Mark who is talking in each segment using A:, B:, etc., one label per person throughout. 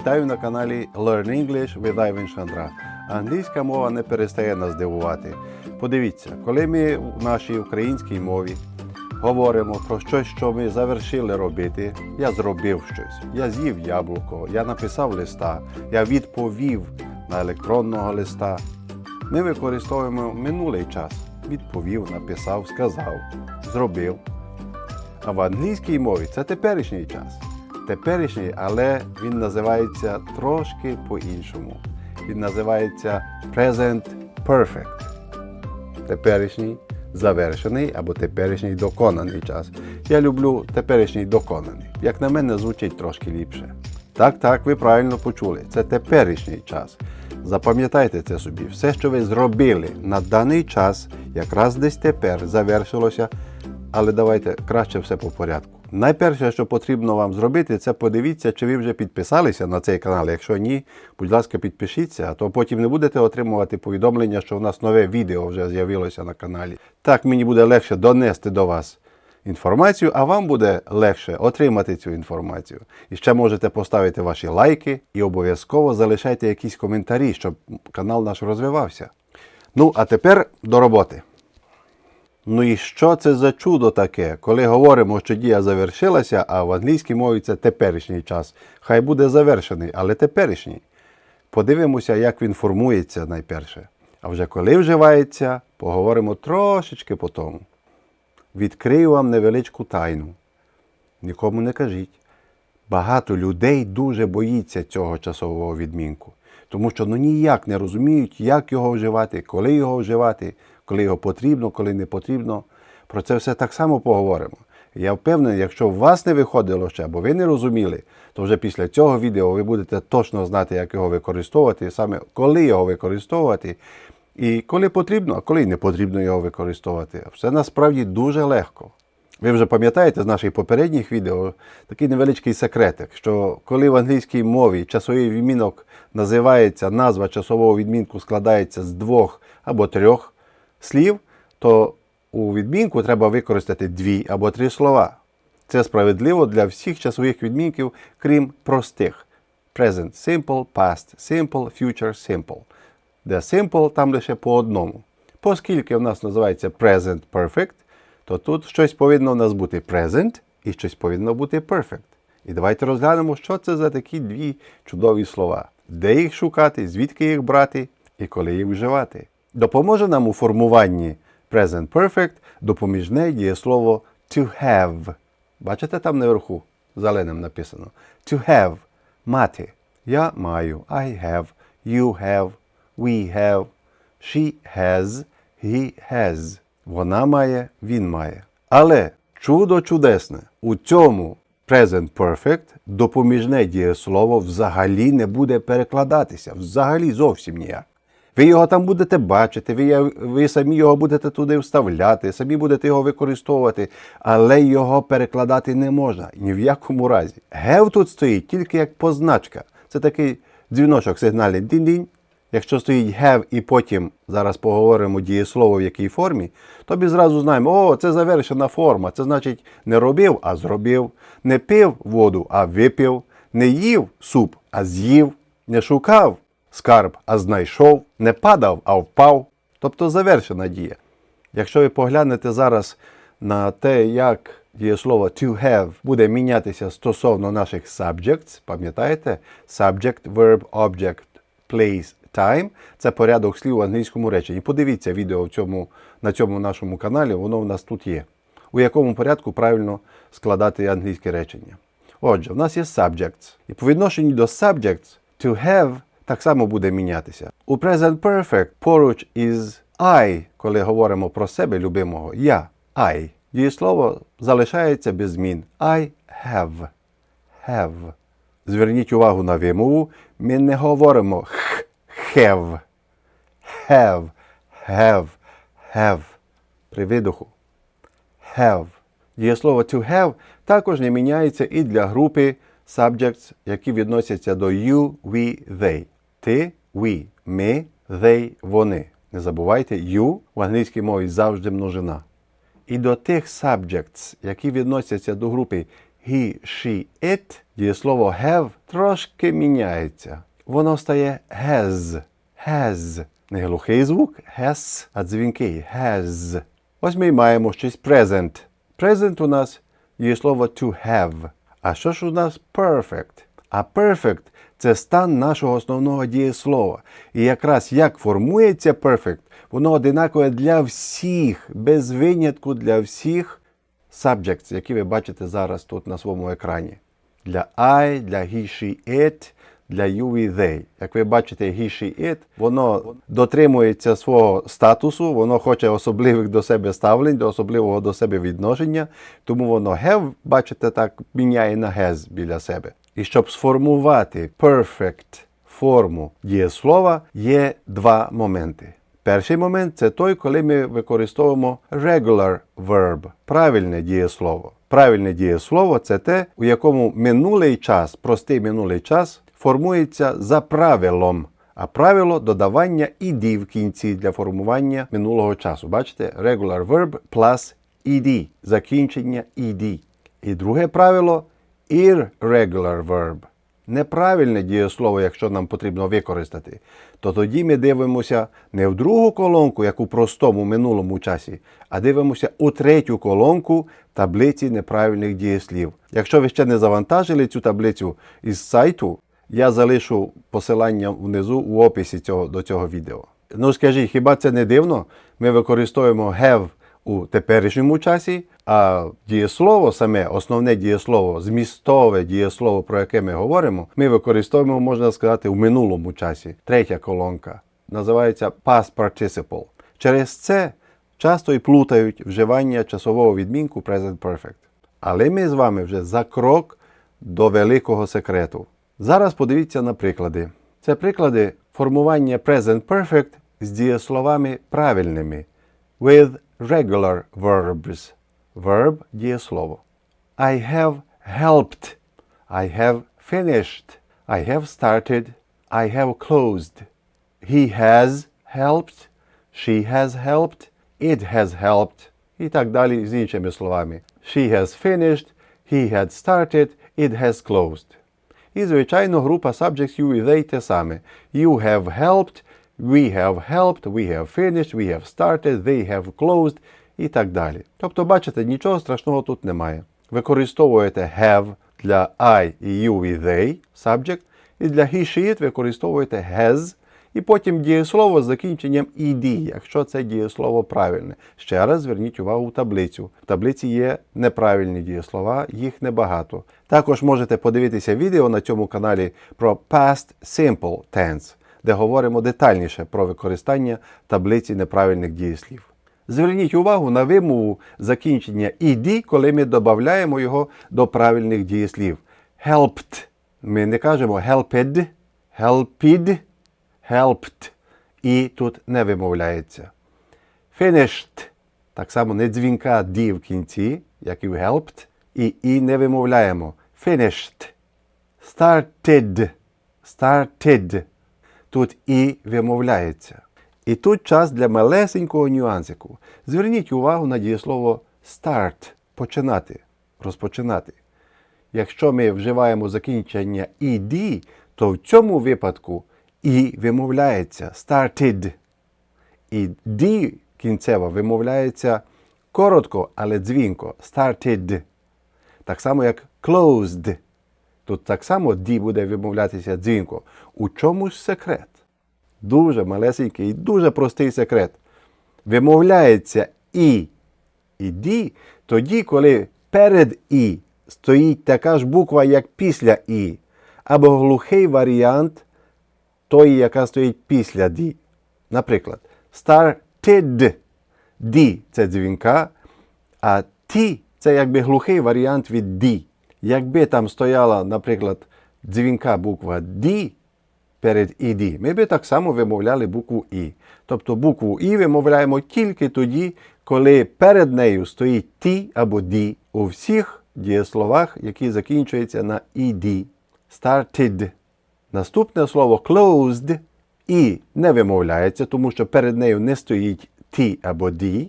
A: Вітаю на каналі Learn English with Ivan Шандра. Англійська мова не перестає нас дивувати. Подивіться, коли ми в нашій українській мові говоримо про щось, що ми завершили робити, я зробив щось, я з'їв яблуко, я написав листа, я відповів на електронного листа. Ми використовуємо минулий час. Відповів, написав, сказав, зробив. А в англійській мові це теперішній час. Теперішній, але він називається трошки по-іншому. Він називається Present Perfect. Теперішній завершений або теперішній доконаний час. Я люблю теперішній доконаний. Як на мене, звучить трошки ліпше. Так, так, ви правильно почули. Це теперішній час. Запам'ятайте це собі. Все, що ви зробили на даний час, якраз десь тепер завершилося. Але давайте краще все по порядку. Найперше, що потрібно вам зробити, це подивіться, чи ви вже підписалися на цей канал. Якщо ні, будь ласка, підпишіться, а то потім не будете отримувати повідомлення, що у нас нове відео вже з'явилося на каналі. Так мені буде легше донести до вас інформацію, а вам буде легше отримати цю інформацію. І ще можете поставити ваші лайки і обов'язково залишайте якісь коментарі, щоб канал наш розвивався. Ну, а тепер до роботи. Ну і що це за чудо таке, коли говоримо, що дія завершилася, а в англійській мові це теперішній час. Хай буде завершений, але теперішній. Подивимося, як він формується найперше. А вже коли вживається, поговоримо трошечки по тому. Відкрию вам невеличку тайну. Нікому не кажіть. Багато людей дуже боїться цього часового відмінку, тому що ну ніяк не розуміють, як його вживати, коли його вживати, коли його потрібно, коли не потрібно. Про це все так само поговоримо. Я впевнений, якщо у вас не виходило ще, або ви не розуміли, то вже після цього відео ви будете точно знати, як його використовувати, саме коли його використовувати, і коли потрібно, а коли не потрібно його використовувати. Все насправді дуже легко. Ви вже пам'ятаєте з наших попередніх відео такий невеличкий секретик, що коли в англійській мові часовий відмінок називається, назва часового відмінку складається з двох або трьох слів, то у відмінку треба використати дві або три слова. Це справедливо для всіх часових відмінків, крім простих. Present simple, past simple, future simple. Де simple там лише по одному. Оскільки в нас називається present perfect, то тут щось повинно в нас бути present і щось повинно бути perfect. І давайте розглянемо, що це за такі дві чудові слова. Де їх шукати, звідки їх брати і коли їх вживати. Допоможе нам у формуванні present perfect допоміжне дієслово to have. Бачите там наверху зеленим написано. To have мати. Я маю. I have. You have. We have. She has. He has. Вона має, він має. Але чудо чудесне, у цьому present perfect допоміжне дієслово взагалі не буде перекладатися. Взагалі зовсім ніяк. Ви його там будете бачити, ви, ви самі його будете туди вставляти, самі будете його використовувати, але його перекладати не можна ні в якому разі. Have тут стоїть тільки як позначка. Це такий дзвіночок сигнальний дінь-дінь. Якщо стоїть have і потім зараз поговоримо дієслово в якій формі, то ми зразу знаємо, о, це завершена форма. Це значить не робив, а зробив, не пив воду, а випив, не їв суп, а з'їв, не шукав скарб, а знайшов, не падав, а впав. Тобто завершена дія. Якщо ви поглянете зараз на те, як дієслово to have буде мінятися стосовно наших subjects, пам'ятаєте? Subject, verb, object, place, time це порядок слів в англійському реченні. Подивіться відео в цьому, на цьому нашому каналі, воно в нас тут є. У якому порядку правильно складати англійське речення. Отже, в нас є subjects. І по відношенню до subjects to have так само буде мінятися. У present perfect поруч із I, коли говоримо про себе любимого, я, I. Дієслово залишається без змін. I have. Have. Зверніть увагу на вимову. Ми не говоримо х, have. Have. Have. Have. При видоху. Have. Дієслово to have також не міняється і для групи subjects, які відносяться до you, we, they. Ти, we, ми, they, вони. Не забувайте, you в англійській мові завжди множина. І до тих subjects, які відносяться до групи he, she, it, дієслово have трошки міняється. Воно стає has. Has. Не глухий звук has, а дзвінкий has. Ось ми маємо щось present. Present у нас є слово to have. А що ж у нас perfect? А perfect це стан нашого основного дієслова. І якраз як формується perfect, воно одинакове для всіх, без винятку для всіх subjects, які ви бачите зараз тут на своєму екрані. Для I, для he, she, it, для you і they. Як ви бачите, he, she, it, воно дотримується свого статусу, воно хоче особливих до себе ставлень, до особливого до себе відношення, тому воно have, бачите, так міняє на has біля себе. І щоб сформувати perfect форму дієслова, є два моменти. Перший момент це той, коли ми використовуємо regular verb, правильне дієслово. Правильне дієслово це те, у якому минулий час, простий минулий час, формується за правилом. А правило додавання ed в кінці для формування минулого часу. Бачите? Regular verb plus ed, закінчення ed. І друге правило irregular verb. Неправильне дієслово, якщо нам потрібно використати, то тоді ми дивимося не в другу колонку, як у простому минулому часі, а дивимося у третю колонку таблиці неправильних дієслів. Якщо ви ще не завантажили цю таблицю із сайту, я залишу посилання внизу у описі цього, до цього відео. Ну скажіть, хіба це не дивно? Ми використовуємо have у теперішньому часі, а дієслово саме, основне дієслово, змістове дієслово, про яке ми говоримо, ми використовуємо, можна сказати, у минулому часі. Третя колонка називається past participle. Через це часто і плутають вживання часового відмінку present perfect. Але ми з вами вже за крок до великого секрету. Зараз подивіться на приклади. Це приклади формування present perfect з дієсловами правильними with regular verbs. Verb дієслово. I have helped. I have finished. I have started. I have closed. He has helped. She has helped. It has helped. І так далі з іншими словами. She has finished. He had started. It has closed. І, звичайно, група subjects you і they те саме. You have helped, We have helped, we have finished, we have started, they have closed і так далі. Тобто, бачите, нічого страшного тут немає. Використовуєте have для I you і they subject, і для he, she, it використовуєте has, і потім дієслово з закінченням ed, якщо це дієслово правильне. Ще раз зверніть увагу в таблицю. В таблиці є неправильні дієслова, їх небагато. Також можете подивитися відео на цьому каналі про past simple tense, де говоримо детальніше про використання таблиці неправильних дієслів. Зверніть увагу на вимову закінчення ed, коли ми додаємо його до правильних дієслів. Helped. Ми не кажемо helped, helped, helped. І тут не вимовляється. Finished. Так само не дзвінка D в кінці, як і в helped. І і не вимовляємо. Finished. Started. Started. Тут і вимовляється. І тут час для малесенького нюансику. Зверніть увагу на дієслово start починати, розпочинати. Якщо ми вживаємо закінчення ed, то в цьому випадку і вимовляється started. І D кінцева вимовляється коротко, але дзвінко. Started. Так само, як closed. Тут так само D буде вимовлятися дзвінко. У чому ж секрет? Дуже малесенький і дуже простий секрет. Вимовляється І і D тоді, коли перед І стоїть така ж буква, як після І, або глухий варіант тої, яка стоїть після D. Наприклад, started D це дзвінка, а T це якби глухий варіант від D. Якби там стояла, наприклад, дзвінка буква D перед «іді», ми би так само вимовляли букву І. Тобто букву І вимовляємо тільки тоді, коли перед нею стоїть Т або D у всіх дієсловах, які закінчуються на «іді». Started. Наступне слово closed і не вимовляється, тому що перед нею не стоїть T або D,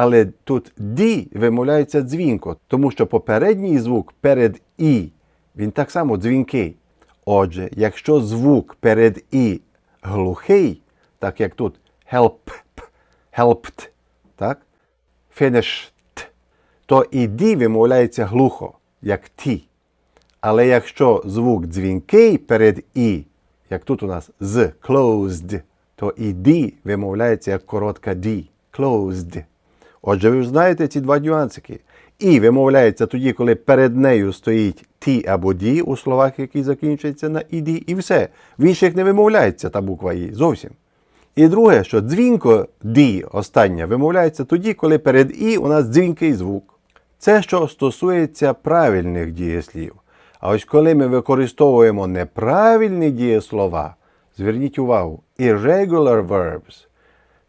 A: Але тут ді вимовляється дзвінко, тому що попередній звук перед і, він так само дзвінкий. Отже, якщо звук перед і глухий, так як тут help, helped, так? finished, то і ді вимовляється глухо, як ті. Але якщо звук дзвінкий перед і, як тут у нас з closed, то і ді вимовляється як коротка ді. Closed. Отже, ви знаєте ці два нюансики. І вимовляється тоді, коли перед нею стоїть ті або ді у словах, які закінчуються на іді, і все. В інших не вимовляється та буква І зовсім. І друге, що дзвінко ді остання вимовляється тоді, коли перед і у нас дзвінкий звук. Це що стосується правильних дієслів. А ось коли ми використовуємо неправильні дієслова, зверніть увагу, irregular verbs,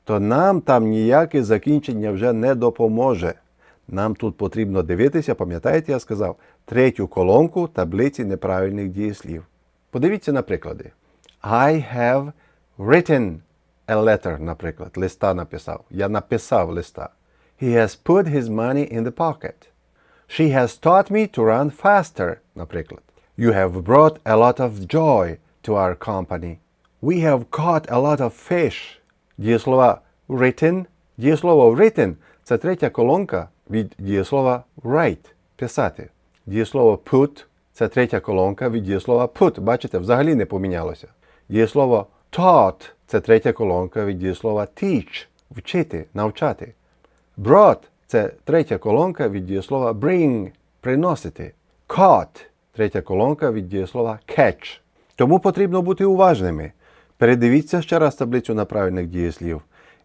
A: то нам там ніяке закінчення вже не допоможе. Нам тут потрібно дивитися, пам'ятаєте, я сказав, третю колонку таблиці неправильних дієслів. Подивіться на приклади. I have written a letter, наприклад, листа написав. Я написав листа. He has put his money in the pocket. She has taught me to run faster, наприклад. You have brought a lot of joy to our company. We have caught a lot of fish. Дієслова written. Дієслово written – це третя колонка від дієслова write – писати. Дієслово put – це третя колонка від дієслова put. Бачите, взагалі не помінялося. Дієслово taught – це третя колонка від дієслова teach – вчити, навчати. Brought – це третя колонка від дієслова bring – приносити. Caught – третя колонка від дієслова catch. Тому потрібно бути уважними. Передивіться ще раз таблицю неправильних дієслів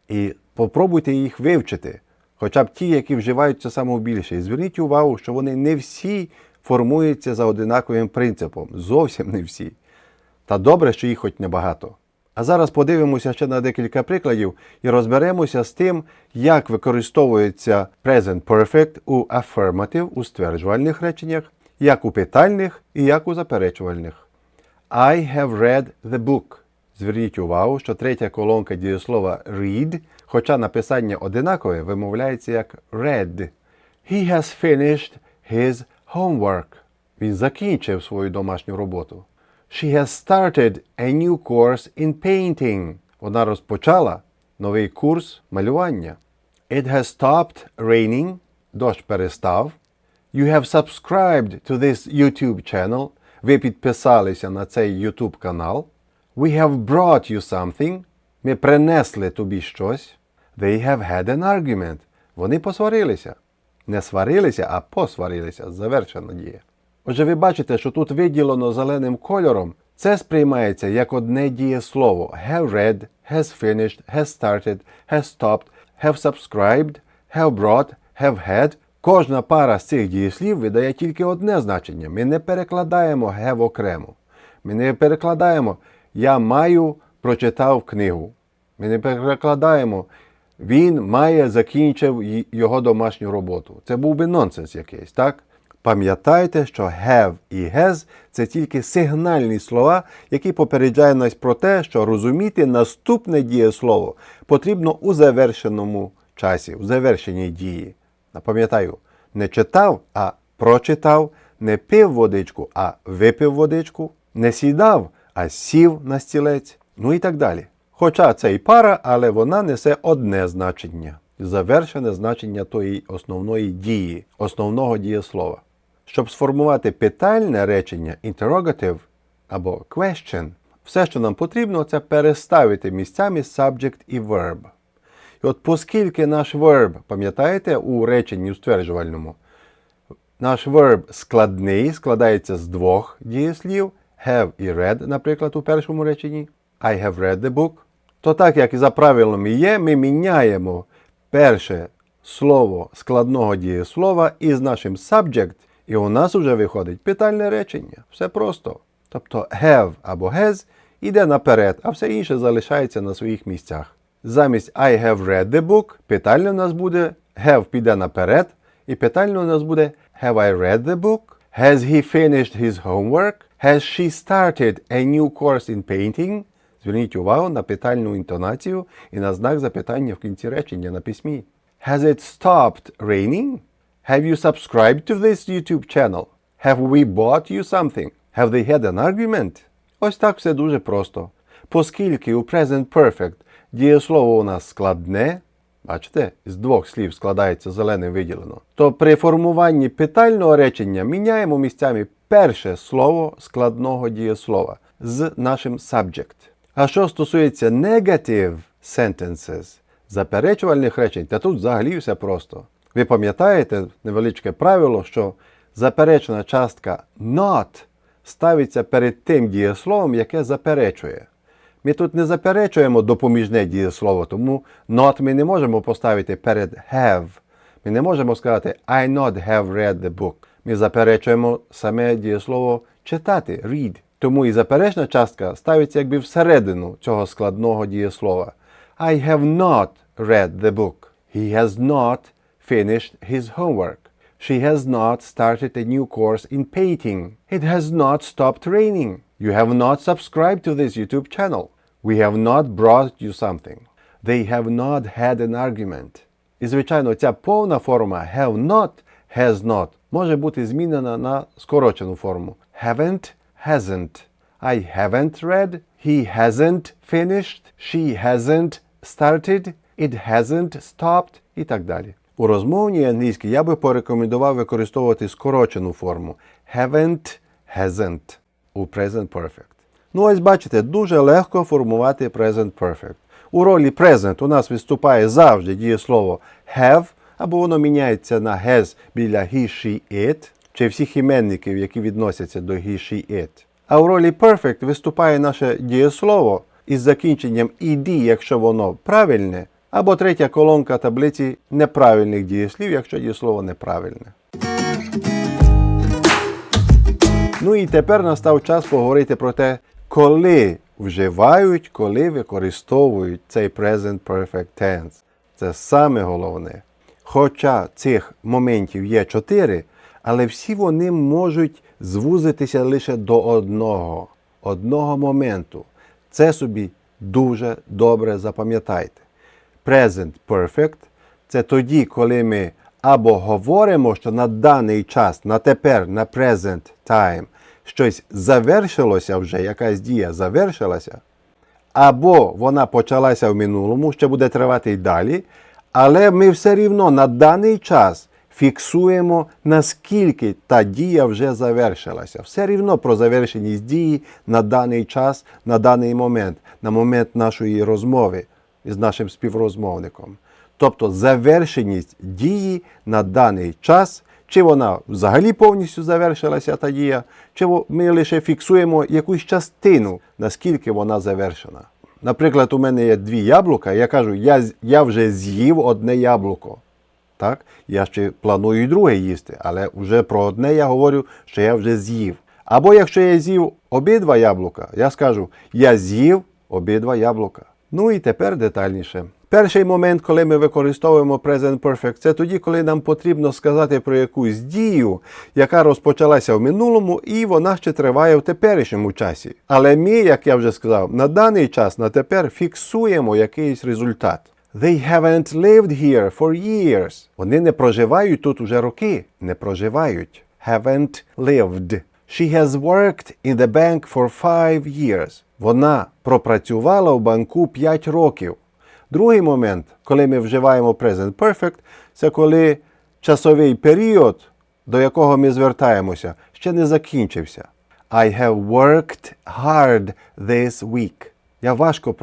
A: і попробуйте їх вивчити, хоча б ті, які вживаються самобільше. І зверніть увагу, що вони не всі формуються за одинаковим принципом. Зовсім не всі. Та добре, що їх хоч небагато. А зараз подивимося ще на декілька прикладів і розберемося з тим, як використовується present perfect у affirmative у стверджувальних реченнях, як у питальних і як у заперечувальних. I have read the book. Зверніть увагу, що третя колонка дієслова read, хоча написання одинакове, вимовляється як read. He has finished his homework. Він закінчив свою домашню роботу. She has started a new course in painting. Вона розпочала новий курс малювання. It has stopped raining. Дощ перестав. You have subscribed to this YouTube channel. Ви підписалися на цей YouTube канал. We have brought you something. Ми принесли тобі щось. They have had an argument. Вони посварилися. Не сварилися, а посварилися. Завершена дія. Отже, ви бачите, що тут виділено зеленим кольором. Це сприймається як одне дієслово. Have read, has finished, has started, has stopped, have subscribed, have brought, have had. Кожна пара з цих дієслів видає тільки одне значення. Ми не перекладаємо have окремо. Ми не перекладаємо я маю прочитав книгу. Ми не перекладаємо він має закінчив його домашню роботу. Це був би нонсенс якийсь, так? Пам'ятайте, що have і has це тільки сигнальні слова, які попереджають нас про те, що розуміти наступне дієслово потрібно у завершеному часі, у завершеній дії. Напам'ятаю, не читав, а прочитав, не пив водичку, а випив водичку, не сідав, а сів на стілець, ну і так далі. Хоча це і пара, але вона несе одне значення завершене значення тої основної дії, основного дієслова. Щоб сформувати питальне речення interrogative або question, все, що нам потрібно, це переставити місцями subject і verb. І от оскільки наш verb, пам'ятаєте, у реченні стверджувальному, наш verb складний, складається з двох дієслів have і read, наприклад, у першому реченні. I have read the book. То так як і за правилами є, ми міняємо перше слово складного дієслова із нашим subject, і у нас вже виходить питальне речення. Все просто. Тобто have або has іде наперед, а все інше залишається на своїх місцях. Замість I have read the book питально у нас буде have піде наперед, і питально у нас буде Have I read the book? Has he finished his homework? Has she started a new course in painting? Зверніть увагу на питальну інтонацію і на знак запитання в кінці речення на письмі. Has it stopped raining? Have you subscribed to this YouTube channel? Have we bought you something? Have they had an argument? Ось так все дуже просто. Оскільки у Present Perfect дієслово у нас складне, Бачите, з двох слів складається зеленим виділено, то при формуванні питального речення міняємо місцями перше слово складного дієслова з нашим subject. А що стосується negative sentences, заперечувальних речень, та тут взагалі все просто. Ви пам'ятаєте невеличке правило, що заперечена частка not ставиться перед тим дієсловом, яке заперечує. Ми тут не заперечуємо допоміжне дієслово, тому not ми не можемо поставити перед have. Ми не можемо сказати I not have read the book. Ми заперечуємо саме дієслово читати, read. Тому і заперечна частка ставиться якби всередину цього складного дієслова. I have not read the book. He has not finished his homework. She has not started a new course in painting. It has not stopped raining. You have not subscribed to this YouTube channel. We have not brought you something. They have not had an argument. І, звичайно, ця повна форма have not, has not може бути змінена на скорочену форму. Haven't, hasn't. I haven't read. He hasn't finished. She hasn't started. It hasn't stopped. І так далі. У розмовній англійській я би порекомендував використовувати скорочену форму haven't, hasn't у present perfect. Ну, ось бачите, дуже легко формувати present perfect. У ролі present у нас виступає завжди дієслово have, або воно міняється на has біля he, she, it, чи всіх іменників, які відносяться до he, she, it. А у ролі perfect виступає наше дієслово із закінченням ed, якщо воно правильне, або третя колонка таблиці неправильних дієслів, якщо дієслово неправильне. Ну і тепер настав час поговорити про те, коли вживають, коли використовують цей present perfect tense. Це саме головне. Хоча цих моментів є чотири, але всі вони можуть звузитися лише до одного, одного моменту. Це собі дуже добре запам'ятайте. Present perfect це тоді, коли ми або говоримо, що на даний час, на тепер, на present time, щось завершилося вже, якась дія завершилася, або вона почалася в минулому, ще буде тривати й далі, але ми все рівно на даний час фіксуємо, наскільки та дія вже завершилася. Все рівно про завершеність дії на даний час, на даний момент, на момент нашої розмови із нашим співрозмовником. Тобто завершеність дії на даний час, чи вона взагалі повністю завершилася та дія, чи ми лише фіксуємо якусь частину, наскільки вона завершена. Наприклад, у мене є дві яблука, я кажу, я, я вже з'їв одне яблуко. Так? Я ще планую друге їсти, але вже про одне я говорю, що я вже з'їв. Або якщо я з'їв обидва яблука, я скажу, я з'їв обидва яблука. Ну і тепер детальніше. Перший момент, коли ми використовуємо Present Perfect, це тоді, коли нам потрібно сказати про якусь дію, яка розпочалася в минулому, і вона ще триває в теперішньому часі. Але ми, як я вже сказав, на даний час, на тепер фіксуємо якийсь результат. They haven't lived here for years. Вони не проживають тут уже роки. Не проживають. Haven't lived. She has worked in the bank for five years. Вона пропрацювала в банку 5 років. Другий момент, коли ми вживаємо Present Perfect, це коли часовий період, до якого ми звертаємося, ще не закінчився. I have worked hard this week. Я важко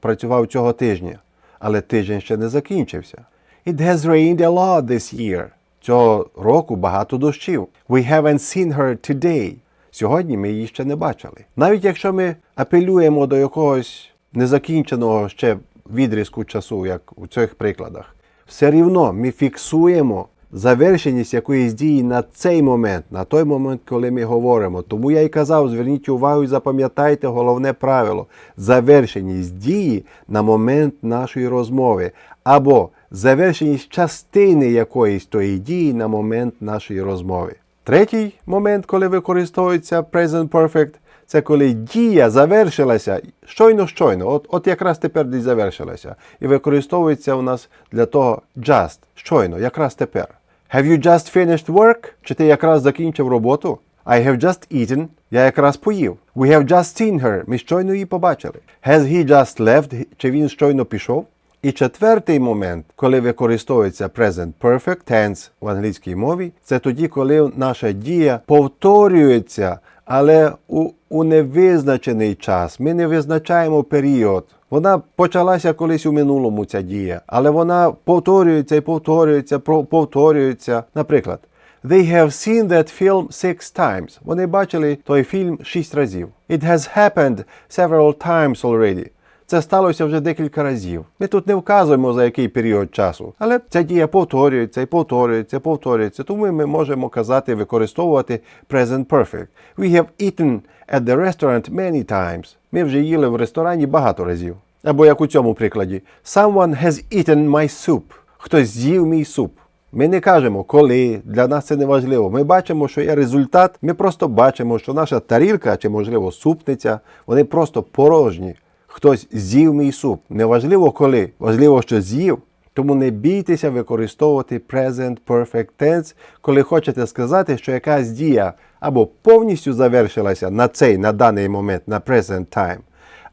A: працював цього тижня, але тиждень ще не закінчився. It has rained a lot this year. Цього року багато дощів. We haven't seen her today. Сьогодні ми її ще не бачили. Навіть якщо ми апелюємо до якогось незакінченого ще відрізку часу, як у цих прикладах, все рівно ми фіксуємо завершеність якоїсь дії на цей момент, на той момент, коли ми говоримо. Тому я й казав, зверніть увагу і запам'ятайте головне правило: завершеність дії на момент нашої розмови, або завершеність частини якоїсь тої дії на момент нашої розмови. Третій момент, коли використовується Present Perfect, це коли дія завершилася щойно-щойно, от, от якраз тепер десь завершилася. І використовується у нас для того just, щойно, якраз тепер. Have you just finished work? Чи ти якраз закінчив роботу? I have just eaten. Я якраз поїв. We have just seen her. Ми щойно її побачили. Has he just left? Чи він щойно пішов? І четвертий момент, коли використовується present perfect tense в англійській мові, це тоді, коли наша дія повторюється, але у, у невизначений час. Ми не визначаємо період. Вона почалася колись у минулому ця дія, але вона повторюється і повторюється, повторюється. Наприклад, They have seen that film six times. Вони бачили той фільм шість разів. It has happened several times already. Це сталося вже декілька разів. Ми тут не вказуємо за який період часу, але ця дія повторюється і повторюється, повторюється. Тому ми можемо казати, використовувати present perfect. We have eaten at the restaurant many times. Ми вже їли в ресторані багато разів. Або як у цьому прикладі, Someone has eaten my soup. Хтось з'їв мій суп. Ми не кажемо коли, для нас це не важливо. Ми бачимо, що є результат. Ми просто бачимо, що наша тарілка чи, можливо, супниця, вони просто порожні. Хтось з'їв мій суп. Неважливо коли, важливо, що з'їв. Тому не бійтеся використовувати present perfect tense, коли хочете сказати, що якась дія або повністю завершилася на цей, на даний момент, на present time,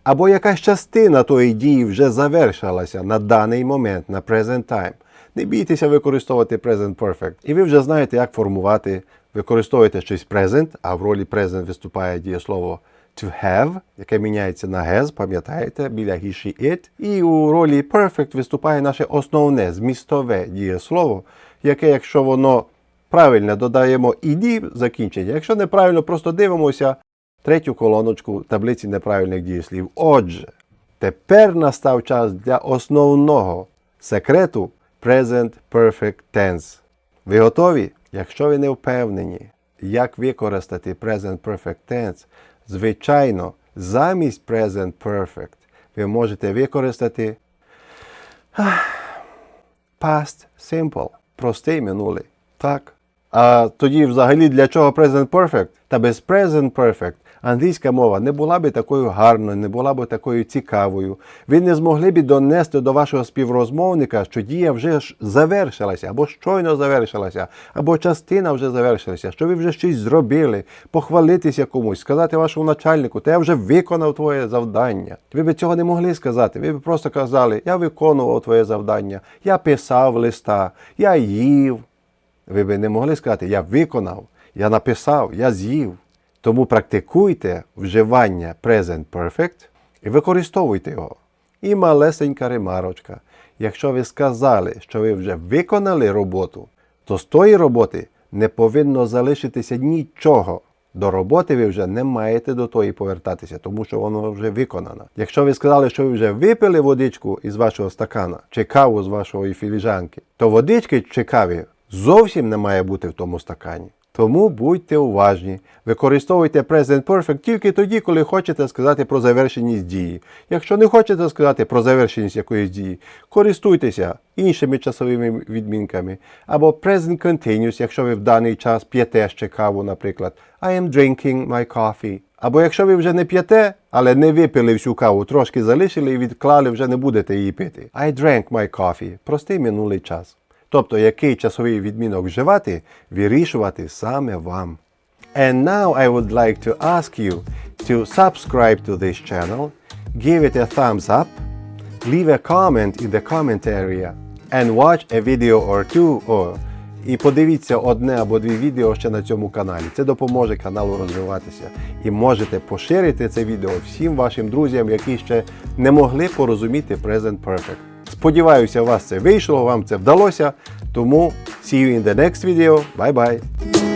A: або якась частина тої дії вже завершилася на даний момент, на present time. Не бійтеся використовувати present perfect. І ви вже знаєте, як формувати. Використовуєте щось present, а в ролі present виступає дієслово to have, яке міняється на has, пам'ятаєте, біля he, she, it. І у ролі perfect виступає наше основне змістове дієслово, яке, якщо воно правильно додаємо ed закінчення, якщо неправильно, просто дивимося третю колоночку таблиці неправильних дієслів. Отже, тепер настав час для основного секрету Present Perfect Tense. Ви готові? Якщо ви не впевнені, як використати Present Perfect Tense, звичайно, замість Present Perfect ви можете використати Past Simple. Простий минулий. Так. А тоді взагалі для чого Present Perfect? Та без Present Perfect англійська мова не була би такою гарною, не була би такою цікавою. Ви не змогли б донести до вашого співрозмовника, що дія вже завершилася, або щойно завершилася, або частина вже завершилася, що ви вже щось зробили, похвалитися комусь, сказати вашому начальнику, та я вже виконав твоє завдання. Ви б цього не могли сказати. Ви б просто казали, я виконував твоє завдання, я писав листа, я їв. Ви б не могли сказати, я виконав, я написав, я з'їв. Тому практикуйте вживання Present Perfect і використовуйте його. І малесенька ремарочка. Якщо ви сказали, що ви вже виконали роботу, то з тої роботи не повинно залишитися нічого. До роботи ви вже не маєте до тої повертатися, тому що воно вже виконано. Якщо ви сказали, що ви вже випили водичку із вашого стакана чи каву з вашої філіжанки, то водички чи каві зовсім не має бути в тому стакані. Тому будьте уважні, використовуйте Present Perfect тільки тоді, коли хочете сказати про завершеність дії. Якщо не хочете сказати про завершеність якоїсь дії, користуйтеся іншими часовими відмінками. Або Present Continuous, якщо ви в даний час п'єте ще каву, наприклад. I am drinking my coffee. Або якщо ви вже не п'єте, але не випили всю каву, трошки залишили і відклали, вже не будете її пити. I drank my coffee. Простий минулий час. Тобто, який часовий відмінок вживати, вирішувати саме вам. And now I would like to ask you to subscribe to this channel, give it a thumbs up, leave a comment in the comment area, and watch a video or two. Or, і подивіться одне або дві відео ще на цьому каналі. Це допоможе каналу розвиватися. І можете поширити це відео всім вашим друзям, які ще не могли порозуміти Present Perfect. Сподіваюся, у вас це вийшло, вам це вдалося. Тому see you in the next video. Bye-bye!